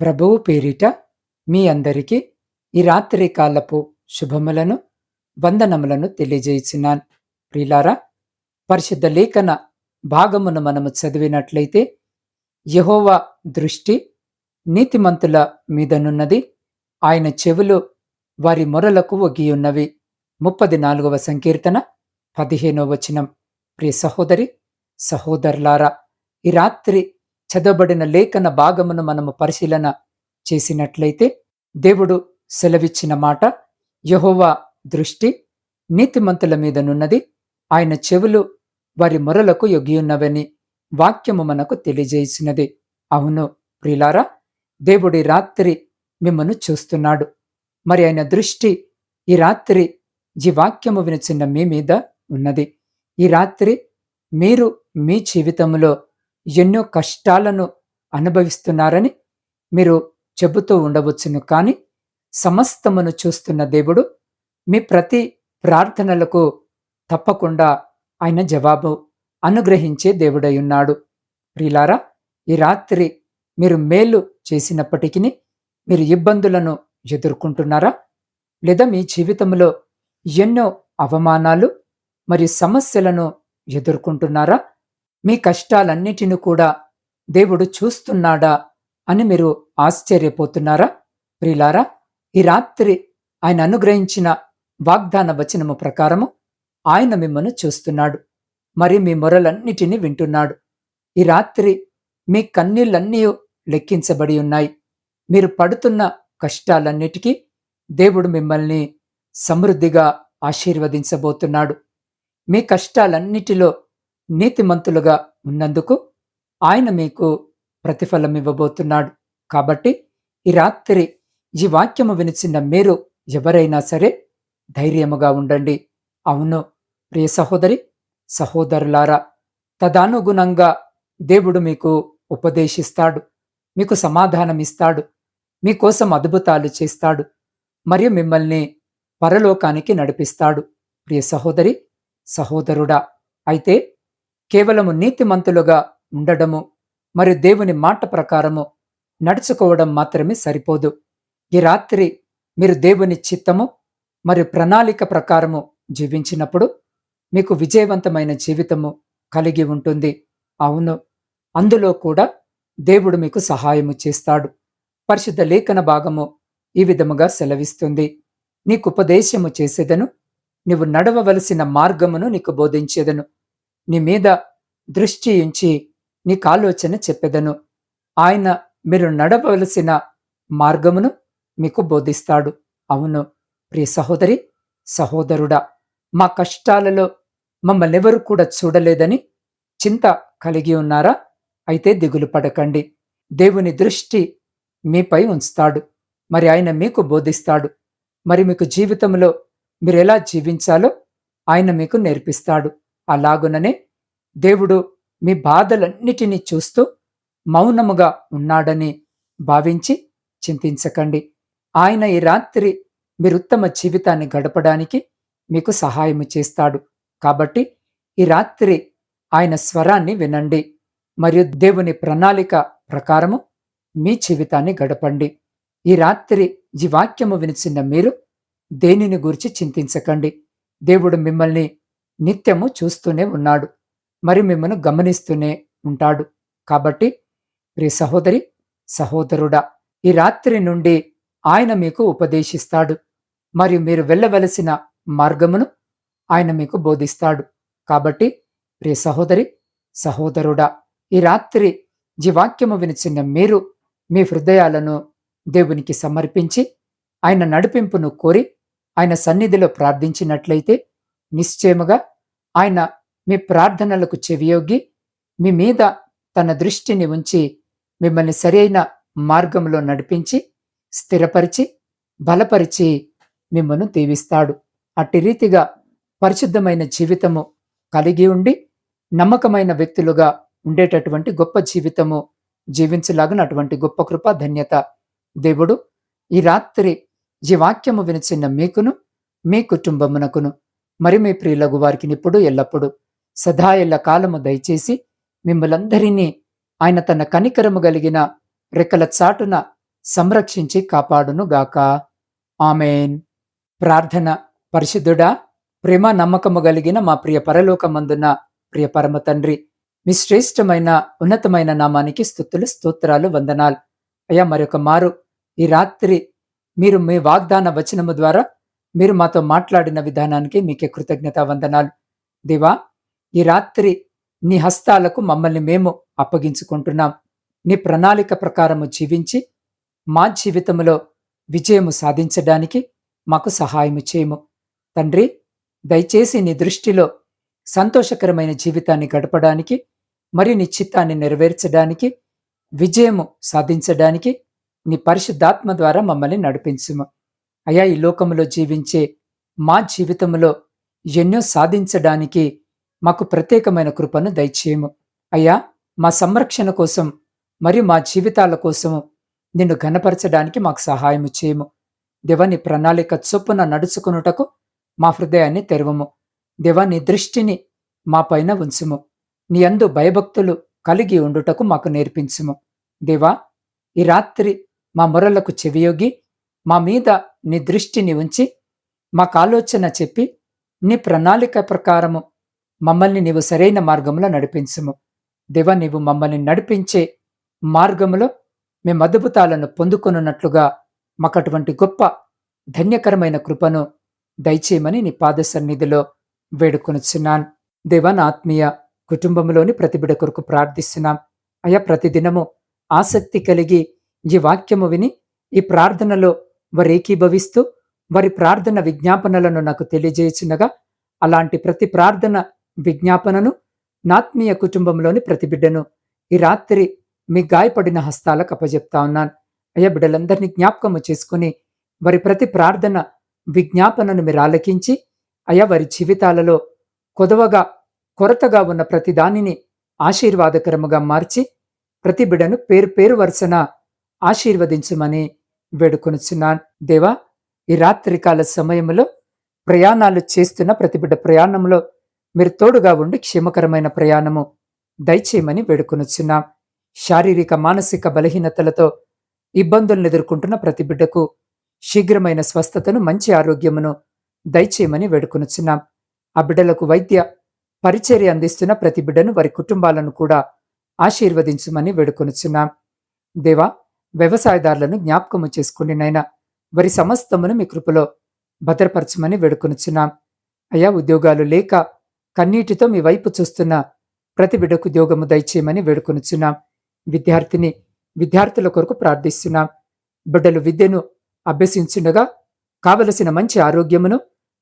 ప్రభువు పేరిట మీ అందరికీ ఈ రాత్రి కాలపు శుభములను వందనములను తెలియజేయుచున్నాను. ప్రిలారా పరిశుద్ధ లేఖన భాగమును మనము చదివినట్లయితే యహోవా దృష్టి నీతిమంతుల మీదనున్నది. ఆయన చెవులు వారి మొరలకు ఒగియున్నవి. ముప్పది నాలుగవ సంకీర్తన పదిహేనవ వచనం. ప్రియ సహోదరి సహోదరులారా ఈ రాత్రి చదవబడిన లేఖన భాగమును మనము పరిశీలన చేసినట్లయితే దేవుడు సెలవిచ్చిన మాట యహోవా దృష్టి నీతిమంతుల మీదనున్నది ఆయన చెవులు వారి మొరలకు యొగియున్నవని వాక్యము మనకు తెలియజేసినది. అవును ప్రిలారా దేవుడి రాత్రి మిమ్మను చూస్తున్నాడు. మరి ఆయన దృష్టి ఈ రాత్రి ఈ వాక్యము వినిచిన మీ మీద ఉన్నది. ఈ రాత్రి మీరు మీ జీవితంలో ఎన్నో కష్టాలను అనుభవిస్తున్నారని మీరు చెబుతూ ఉండవచ్చును కానీ సమస్తమును చూస్తున్న దేవుడు మీ ప్రతి ప్రార్థనలకు తప్పకుండా ఆయన జవాబు అనుగ్రహించే దేవుడై ఉన్నాడు. ప్రిలారా ఈ రాత్రి మీరు మేలు చేసినప్పటికీ మీరు ఇబ్బందులను ఎదుర్కొంటున్నారా? లేదా మీ జీవితంలో ఎన్నో అవమానాలు మరియు సమస్యలను ఎదుర్కొంటున్నారా? మీ కష్టాలన్నిటిని కూడా దేవుడు చూస్తున్నాడా అని మీరు ఆశ్చర్యపోతున్నారా? ప్రిలారా ఈ రాత్రి ఆయన అనుగ్రహించిన వాగ్దాన వచనము ప్రకారము ఆయన మిమ్మల్ని చూస్తున్నాడు. మరి మీ మొరలన్నిటినీ వింటున్నాడు. ఈ రాత్రి మీ కన్నీళ్ళన్నీ లెక్కించబడి ఉన్నాయి. మీరు పడుతున్న కష్టాలన్నిటికీ దేవుడు మిమ్మల్ని సమృద్ధిగా ఆశీర్వదించబోతున్నాడు. మీ కష్టాలన్నిటిలో నీతిమంతులుగా ఉన్నందుకు ఆయన మీకు ప్రతిఫలం ఇవ్వబోతున్నాడు. కాబట్టి ఈ రాత్రి ఈ వాక్యము వినిచిన మీరు ఎవరైనా సరే ధైర్యముగా ఉండండి. అవును ప్రియ సహోదరి సహోదరులారా తదానుగుణంగా దేవుడు మీకు ఉపదేశిస్తాడు మీకు సమాధానమిస్తాడు మీకోసం అద్భుతాలు చేస్తాడు మరియు మిమ్మల్ని పరలోకానికి నడిపిస్తాడు. ప్రియ సహోదరి సహోదరుడా అయితే కేవలము నీతిమంతులుగా ఉండడము మరియు దేవుని మాట ప్రకారము నడుచుకోవడం మాత్రమే సరిపోదు. ఈ రాత్రి మీరు దేవుని చిత్తము మరియు ప్రణాళిక ప్రకారము జీవించినప్పుడు మీకు విజయవంతమైన జీవితము కలిగి ఉంటుంది. అవును అందులో కూడా దేవుడు మీకు సహాయము చేస్తాడు. పరిశుద్ధ లేఖన భాగము ఈ విధముగా సెలవిస్తుంది. నీకు ఉపదేశము చేసేదను నీవు నడవవలసిన మార్గమును నీకు బోధించేదను. నీ మీద దృష్టి ఉంచి నీకు ఆలోచన చెప్పెదను. ఆయన మీరు నడవలసిన మార్గమును మీకు బోధిస్తాడు. అవును ప్రియ సహోదరి సహోదరుడా మా కష్టాలలో మమ్మల్ని ఎవరు కూడా చూడలేదని చింత కలిగి ఉన్నారా? అయితే దిగులు పడకండి. దేవుని దృష్టి మీపై ఉంచుతాడు. మరి ఆయన మీకు బోధిస్తాడు. మరి మీకు జీవితంలో మీరు ఎలా జీవించాలో ఆయన మీకు నేర్పిస్తాడు. అలాగుననే దేవుడు మీ బాధలన్నిటినీ చూస్తూ మౌనముగా ఉన్నాడని భావించి చింతించకండి. ఆయన ఈ రాత్రి మీరు ఉత్తమ జీవితాన్ని గడపడానికి మీకు సహాయం చేస్తాడు. కాబట్టి ఈ రాత్రి ఆయన స్వరాన్ని వినండి. మరియు దేవుని ప్రణాళిక ప్రకారము మీ జీవితాన్ని గడపండి. ఈ రాత్రి ఈ వాక్యము వినిచిన మీరు దేనిని గురించి చింతించకండి. దేవుడు మిమ్మల్ని నిత్యము చూస్తూనే ఉన్నాడు. మరి మిమ్మను గమనిస్తూనే ఉంటాడు. కాబట్టి ప్రియ సహోదరి సహోదరుడా ఈ రాత్రి నుండి ఆయన మీకు ఉపదేశిస్తాడు. మరియు మీరు వెళ్ళవలసిన మార్గమును ఆయన మీకు బోధిస్తాడు. కాబట్టి ప్రియ సహోదరి సహోదరుడా ఈ రాత్రి జీవాక్యము వాక్యము వినిచిన మీరు మీ హృదయాలను దేవునికి సమర్పించి ఆయన నడిపింపును కోరి ఆయన సన్నిధిలో ప్రార్థించినట్లయితే నిశ్చయముగా ఆయన మీ ప్రార్థనలకు చెవియోగి మీ మీద తన దృష్టిని ఉంచి మిమ్మల్ని సరైన మార్గంలో నడిపించి స్థిరపరిచి బలపరిచి మిమ్మను దీవిస్తాడు. అట్టి రీతిగా పరిశుద్ధమైన జీవితము కలిగి ఉండి నమ్మకమైన వ్యక్తులుగా ఉండేటటువంటి గొప్ప జీవితము జీవించలాగినటువంటి గొప్ప కృప ధన్యత. దేవుడు ఈ రాత్రి ఈ వాక్యము వినిచిన్న మీకును మీ కుటుంబమునకును మరి మీ ప్రియులగు వారికి ఇప్పుడు ఎల్లప్పుడు సదా ఎల్ల కాలము దయచేసి మిమ్మలందరినీ ఆయన తన కనికరము కలిగిన రెక్కల చాటున సంరక్షించి కాపాడును గాక. ఆమెన్. ప్రార్థన పరిశుద్ధుడా ప్రేమ నమ్మకము కలిగిన మా ప్రియ పరలోకమందున్న ప్రియ పరమ తండ్రి మీ శ్రేష్టమైన ఉన్నతమైన నామానికి స్థుతులు స్తోత్రాలు వందనాలు. అయ్యా మరొక మారు ఈ రాత్రి మీరు మీ వాగ్దాన వచనము ద్వారా మీరు మాతో మాట్లాడిన విధానానికి మీకే కృతజ్ఞత వందనాలు. దేవా ఈ రాత్రి నీ హస్తాలకు మమ్మల్ని మేము అప్పగించుకుంటున్నాం. నీ ప్రణాళిక ప్రకారము జీవించి మా జీవితంలో విజయము సాధించడానికి మాకు సహాయము చేయము. తండ్రి దయచేసి నీ దృష్టిలో సంతోషకరమైన జీవితాన్ని గడపడానికి మరియు నీ చిత్తాన్ని నెరవేర్చడానికి విజయము సాధించడానికి నీ పరిశుద్ధాత్మ ద్వారా మమ్మల్ని నడిపించుము. అయా ఈ లోకములో జీవించే మా జీవితంలో ఎన్నో సాధించడానికి మాకు ప్రత్యేకమైన కృపను దయచేయము. అయ్యా మా సంరక్షణ కోసం మరియు మా జీవితాల కోసము నిన్ను ఘనపరచడానికి మాకు సహాయం చేయము. దేవాని ప్రణాళిక చొప్పున నడుచుకునుటకు మా హృదయాన్ని తెరవము. దేవా నీ దృష్టిని మా పైన ఉంచుము. నీ అందు భయభక్తులు కలిగి ఉండుటకు మాకు నేర్పించుము. దేవా ఈ రాత్రి మా మొరలకు చెవియొగి మా మీద నీ దృష్టిని ఉంచి మాకు ఆలోచన చెప్పి నీ ప్రణాళిక ప్రకారము మమ్మల్ని నీవు సరైన మార్గంలో నడిపించుము. దేవా నీవు మమ్మల్ని నడిపించే మార్గంలో మేము అద్భుతాలను పొందుకొనున్నట్లుగా మాకు అటువంటి గొప్ప ధన్యకరమైన కృపను దయచేయమని నీ పాద సన్నిధిలో వేడుకొనుచున్నాను. దేవా నా ఆత్మీయ కుటుంబంలోని ప్రతిబిడ కొరకు ప్రార్థిస్తున్నాం. అయా ప్రతిదినము ఆసక్తి కలిగి ఈ వాక్యము విని ఈ ప్రార్థనలో వారు ఏకీభవిస్తూ వారి ప్రార్థన విజ్ఞాపనలను నాకు తెలియజేయుచున్నగా అలాంటి ప్రతి ప్రార్థన విజ్ఞాపనను నాత్మీయ కుటుంబంలోని ప్రతి బిడ్డను ఈ రాత్రి మీ గాయపడిన హస్తాలకు అప్పజెప్తా ఉన్నాను. అయ్యా బిడ్డలందరినీ జ్ఞాపకము చేసుకుని వారి ప్రతి ప్రార్థన విజ్ఞాపనను మీరు ఆలకించి అయ్యా వారి జీవితాలలో కొదవగా కొరతగా ఉన్న ప్రతి దానిని ఆశీర్వాదకరముగా మార్చి ప్రతి బిడను పేరు పేరు వరుసన ఆశీర్వదించమని వేడుకొనుచున్నాను. దేవా ఈ రాత్రికాల సమయంలో ప్రయాణాలు చేస్తున్న ప్రతి బిడ్డ ప్రయాణంలో మీరు తోడుగా ఉండి క్షేమకరమైన ప్రయాణము దయచేయమని వేడుకొనుచున్నాం. శారీరక మానసిక బలహీనతలతో ఇబ్బందులను ఎదుర్కొంటున్న ప్రతి బిడ్డకు శీఘ్రమైన స్వస్థతను మంచి ఆరోగ్యమును దయచేయమని వేడుకొనుచున్నాం. ఆ బిడ్డలకు వైద్య పరిచర్య అందిస్తున్న ప్రతి బిడ్డను వారి కుటుంబాలను కూడా ఆశీర్వదించమని వేడుకొనుచున్నాం. దేవా వ్యవసాయదారులను జ్ఞాపకము చేసుకుని నైనా వారి సమస్తమును మీ కృపలో భద్రపరచమని వేడుకొనుచున్నాం. అయా ఉద్యోగాలు లేక కన్నీటితో మీ వైపు చూస్తున్న ప్రతి బిడ్డకు ఉద్యోగము దయచేయమని వేడుకొనుచున్నాం. విద్యార్థిని విద్యార్థుల కొరకు ప్రార్థిస్తున్నాం. బిడ్డలు విద్యను అభ్యసించుండగా కావలసిన మంచి ఆరోగ్యమును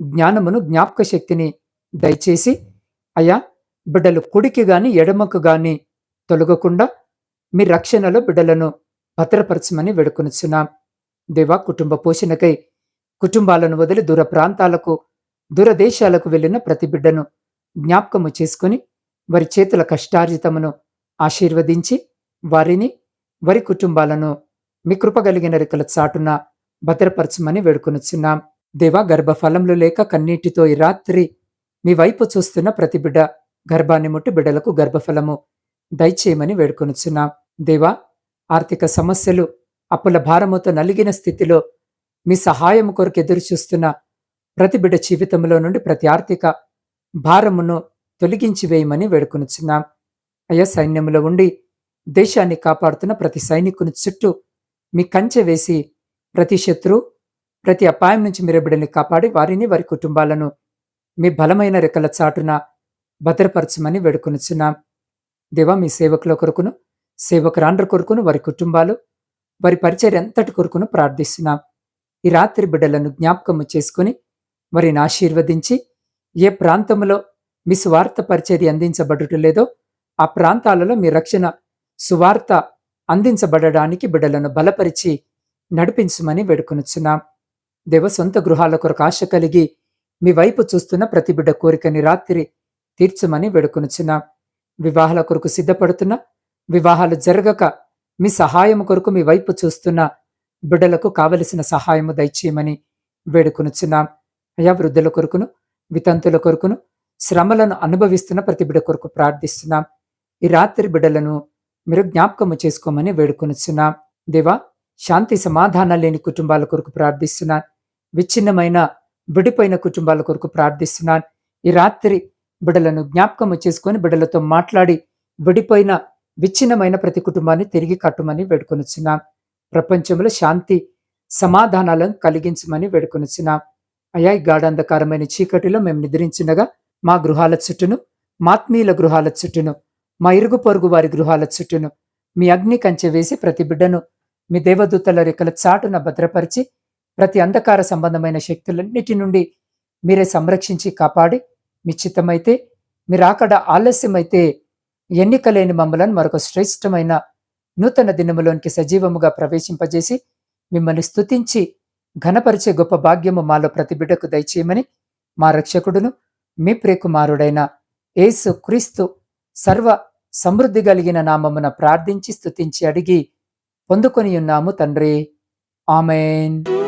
జ్ఞానమును జ్ఞాపక శక్తిని దయచేసి అయ్యా బిడ్డలు కుడికి గాని ఎడమకు గాని తొలగకుండా మీ రక్షణలో బిడ్డలను భద్రపరచమని వేడుకొనుచున్నాం. దేవా కుటుంబ పోషణకై కుటుంబాలను వదిలి దూర ప్రాంతాలకు దూరదేశాలకు వెళ్ళిన ప్రతి బిడ్డను జ్ఞాపకము చేసుకుని వారి చేతుల కష్టార్జితమును ఆశీర్వదించి వారిని వారి కుటుంబాలను మీ కృపగలిగిన రెక్కల చాటున భద్రపరచమని వేడుకొనుచున్నాం. దేవా గర్భఫలంలో లేక కన్నీటితో ఈ రాత్రి మీ వైపు చూస్తున్న ప్రతి బిడ్డ గర్భాన్ని ముట్టి బిడ్డలకు గర్భఫలము దయచేయమని వేడుకొనుచున్నాం. దేవా ఆర్థిక సమస్యలు అప్పుల భారముతో నలిగిన స్థితిలో మీ సహాయం కొరకు ఎదురుచూస్తున్న ప్రతి బిడ్డ జీవితంలో నుండి ప్రతి ఆర్థిక భారమును తొలగించి వేయమని వేడుకొనుచున్నాం. అయ్యా సైన్యంలో ఉండి దేశాన్ని కాపాడుతున్న ప్రతి సైనికుని చుట్టూ మీ కంచె వేసి ప్రతి శత్రు ప్రతి అపాయం నుంచి మీరు బిడ్డని కాపాడి వారిని వారి కుటుంబాలను మీ బలమైన రెక్కల చాటున భద్రపరచమని వేడుకొనుచున్నాం. దేవా మీ సేవకుల కొరకును సేవకురాండ్ర కొరకును వారి కుటుంబాలు వారి పరిచర్య ఎంతటి కొరకును ప్రార్థిస్తున్నాం. ఈ రాత్రి బిడ్డలను జ్ఞాపకము చేసుకుని వారిని ఆశీర్వదించి ఏ ప్రాంతంలో మీ సువార్త పరిచర్య అందించబడుట లేదో ఆ ప్రాంతాలలో మీ రక్షణ సువార్త అందించబడడానికి బిడ్డలను బలపరిచి నడిపించమని వేడుకొనుచున్నాం. దేవ సొంత గృహాల కొరకు ఆశ కలిగి మీ వైపు చూస్తున్న ప్రతి బిడ్డ కోరికని రాత్రి తీర్చమని వేడుకొనుచున్నాం. వివాహాల కొరకు సిద్ధపడుతున్న వివాహాలు జరగక మీ సహాయం కొరకు మీ వైపు చూస్తున్న బిడ్డలకు కావలసిన సహాయము దయచేయమని వేడుకొనుచున్నాం. అయా వృద్ధుల కొరకును వితంతుల కొరకును శ్రమలను అనుభవిస్తున్న ప్రతి బిడ్డ కొరకు ప్రార్థిస్తున్నాం. ఈ రాత్రి బిడ్డలను మీరు జ్ఞాపకము చేసుకోమని వేడుకొనుచున్నాం. దేవా శాంతి సమాధానాలు లేని కుటుంబాల కొరకు ప్రార్థిస్తున్నాను. విచ్ఛిన్నమైన విడిపోయిన కుటుంబాల కొరకు ప్రార్థిస్తున్నాను. ఈ రాత్రి బిడలను జ్ఞాపకము చేసుకొని బిడలతో మాట్లాడి విడిపోయిన విచ్ఛిన్నమైన ప్రతి కుటుంబాన్ని తిరిగి కట్టుమని వేడుకొనిచున్నాం. ప్రపంచంలో శాంతి సమాధానాలను కలిగించమని వేడుకొనిచున్నాం. అయా ఈ గాఢంధకారమైన చీకటిలో మేము నిద్రించినగా మా గృహాల చుట్టూను మాత్మీయుల గృహాల చుట్టూను మా ఇరుగు పొరుగు వారి గృహాల చుట్టూను మీ అగ్ని కంచె వేసి ప్రతి బిడ్డను మీ దేవదూతల రెక్కల చాటున భద్రపరిచి ప్రతి అంధకార సంబంధమైన శక్తులన్నిటి నుండి మీరే సంరక్షించి కాపాడి మీ చిత్తమైతే మీరు అక్కడ ఆలస్యమైతే ఎన్నిక లేని మమ్మలను మరొక శ్రేష్టమైన నూతన దినములోనికి సజీవముగా ప్రవేశింపజేసి మిమ్మల్ని స్తుతించి ఘనపరిచే గొప్ప భాగ్యము మాలో ప్రతి బిడ్డకు దయచేయమని మా రక్షకుడును మీ ప్రియకుమారుడైన యేసు క్రీస్తు సర్వ సమృద్ధి కలిగిన నామమున ప్రార్థించి స్తుతించి అడిగి పొందుకొని ఉన్నాము తండ్రి. ఆమెన్.